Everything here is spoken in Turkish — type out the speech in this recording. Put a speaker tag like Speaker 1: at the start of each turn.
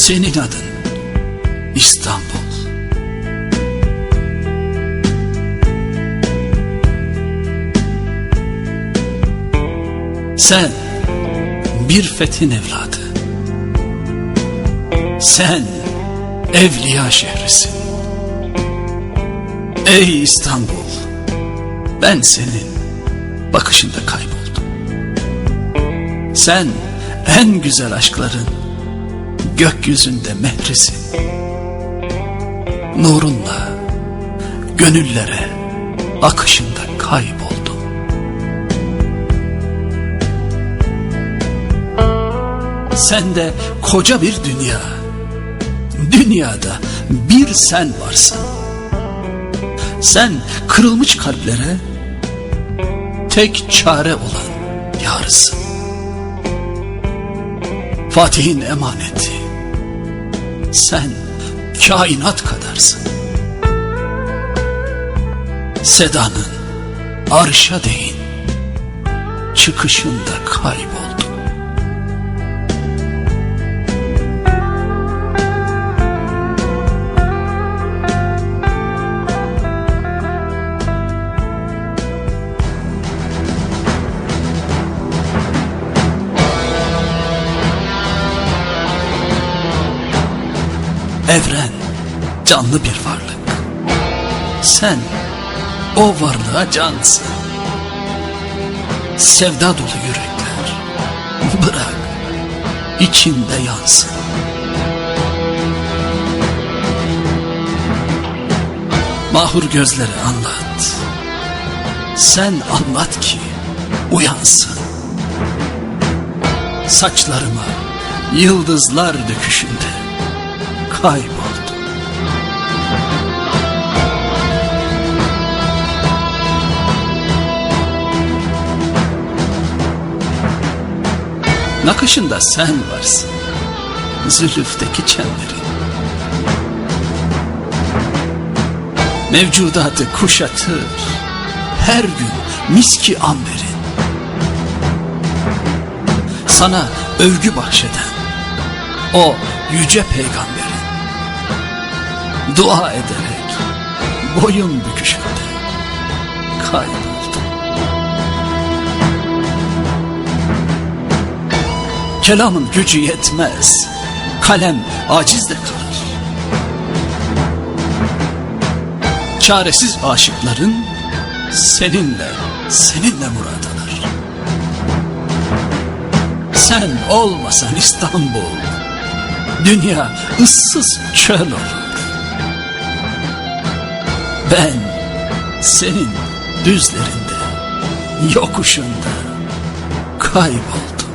Speaker 1: Senin adın İstanbul. Sen bir fethin evladı. Sen evliya şehrisin. Ey İstanbul, ben senin bakışında kayboldum. Sen en güzel aşkların gökyüzünde mehrisin. Nurunla gönüllere akışında kayboldum. Sen de koca bir dünya. Dünyada bir sen varsın. Sen kırılmış kalplere tek çare olan yarısın. Fatih'in emaneti. Sen kainat kadarsın. Sedanın arşa değin çıkışında kayboldu. Evren canlı bir varlık. Sen o varlığa cansın. Sevda dolu yürekler. Bırak içinde yansın. Mahur gözleri anlat. Sen anlat ki uyansın. Saçlarıma yıldızlar döküşünde kayboldu. Nakışında sen varsın. Zülüfteki çemberin. Mevcudatı kuşatır. Her gün miski amberin. Sana övgü bahşeden o yüce peygamberin dua ederek boyun büküşünde kayboldu. Kelamın gücü yetmez. Kalem aciz de kalır. Çaresiz aşıkların seninle, seninle muradalar. Sen olmasan İstanbul, dünya ıssız çöl olur. Ben senin düzlerinde, yokuşunda kayboldum.